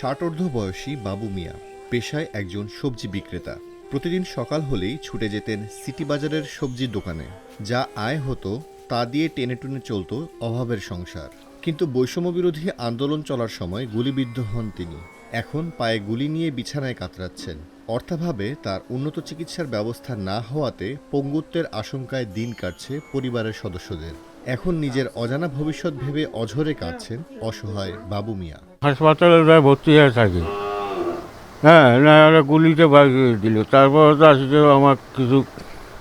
ষাটোর্ধ বয়সী বাবু মিয়া পেশায় একজন সবজি বিক্রেতা। প্রতিদিন সকাল হলেই ছুটে যেতেন সিটি বাজারের সবজির দোকানে, যা আয় হতো তা দিয়ে টেনে টুনে চলত অভাবের সংসার। কিন্তু বৈষম্যবিরোধী আন্দোলন চলার সময় গুলিবিদ্ধ হন তিনি। এখন পায়ে গুলি নিয়ে বিছানায় কাতরাচ্ছেন। অর্থাভাবে তার উন্নত চিকিৎসার ব্যবস্থা না হওয়াতে পঙ্গুত্বের আশঙ্কায় দিন কাটছে পরিবারের সদস্যদের। এখন নিজের অজানা ভবিষ্যৎ ভেবে অঝরে কাঁদছেন অসহায় বাবু মিয়া। হাসপাতালে প্রায় ভর্তি হয়ে থাকি। হ্যাঁ না ওরা গুলিতে বাগিয়ে দিল। তারপর তো আসছে আমার কিছু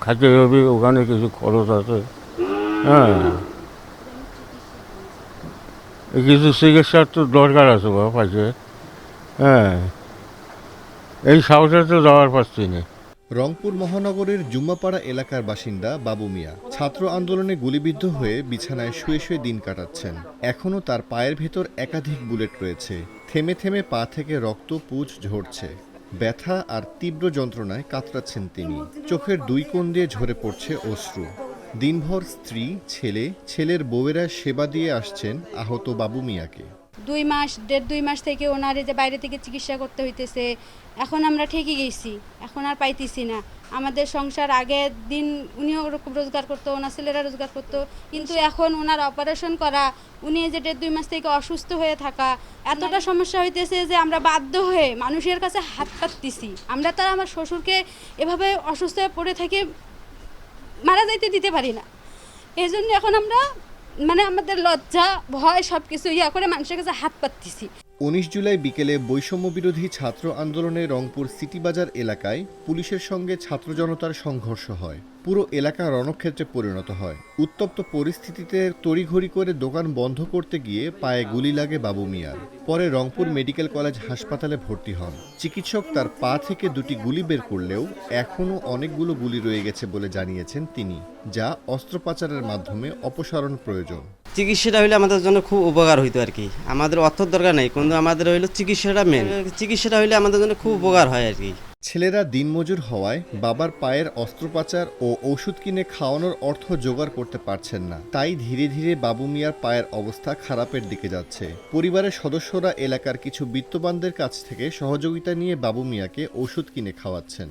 খাতে হবে, ওখানে কিছু খরচ আছে। হ্যাঁ। কিছু চিকিৎসার তো দরকার আছে, বাবা, পাশে। হ্যাঁ। এই সাহসে তো যাওয়ার পারছি না। রংপুর মহানগরের জুম্মাপাড়া এলাকার বাসিন্দা বাবু মিয়া ছাত্র আন্দোলনে গুলিবিদ্ধ হয়ে বিছানায় শুয়ে শুয়ে দিন কাটাচ্ছেন। এখনও তার পায়ের ভেতর একাধিক বুলেট রয়েছে। থেমে থেমে পা থেকে রক্ত পুজ ঝরছে। ব্যথা আর তীব্র যন্ত্রণায় কাতরাচ্ছেন তিনি। চোখের দুই কোণ দিয়ে ঝরে পড়ছে অশ্রু। দিনভর স্ত্রী, ছেলে, ছেলের বউয়েরা সেবা দিয়ে আসছেন আহত বাবু মিয়াকে। দুই মাস দেড় দুই মাস থেকে ওনারে যে বাইরে থেকে চিকিৎসা করতে হইতেছে এখন আমরা ঠেকে গেছি এখন আর পাইতেছি না। আমাদের সংসার আগে দিন উনিও ওরকম রোজগার করতো ওনার ছেলেরা রোজগার করতো কিন্তু এখন ওনার অপারেশন করা উনি যে দেড় দুই মাস থেকে অসুস্থ হয়ে থাকা এতটা সমস্যা হইতেছে যে আমরা বাধ্য হয়ে মানুষের কাছে হাত পাততেছি। আমরা তার আমার শ্বশুরকে এভাবে অসুস্থ হয়ে পড়ে থেকে মারা যাইতে দিতে পারি না। এই জন্য এখন আমরা মানে আমাদের লজ্জা ভয় সব কিছু ইয়া করে মানুষের কাছে হাত পাততেছি। উনিশ জুলাই বিকেলে বৈষম্য বিরোধী ছাত্র আন্দোলনে রংপুর সিটি বাজার এলাকায় পুলিশের সঙ্গে ছাত্র জনতার সংঘর্ষ হয়। পুরো এলাকা রণক্ষেত্রে পরিণত হয়। উত্তপ্ত পরিস্থিতিতে তড়িঘড়ি করে দোকান বন্ধ করতে গিয়ে পায়ে গুলি লাগে বাবু মিয়ার। পরে রংপুর মেডিকেল কলেজ হাসপাতালে ভর্তি হন। চিকিৎসক তার পা থেকে দুটি গুলি বের করলেও এখনও অনেকগুলো গুলি রয়ে গেছে বলে জানিয়েছেন তিনি, যা অস্ত্রোপচারের মাধ্যমে অপসারণ প্রয়োজন। চিকিৎসাটা হইলে আমাদের জন্য খুব উপকার হইতো আর কি। আমাদের অর্থর দরকার নেই, কিন্তু আমাদের হইল চিকিৎসাটা মেন চিকিৎসাটা হইলে আমাদের জন্য খুব উপকার হয় আর কি। ছেলেরা দিনমজুর হওয়ায় বাবার পায়ের অস্ত্রোপচার ও ওষুধ কিনে খাওয়ানোর অর্থ জোগাড় করতে পারছেন না। তাই ধীরে ধীরে বাবু মিয়ার পায়ের অবস্থা খারাপের দিকে যাচ্ছে। পরিবারের সদস্যরা এলাকার কিছু বিত্তবানদের কাছ থেকে সহযোগিতা নিয়ে বাবু মিয়াকে ওষুধ কিনে খাওয়াচ্ছেন।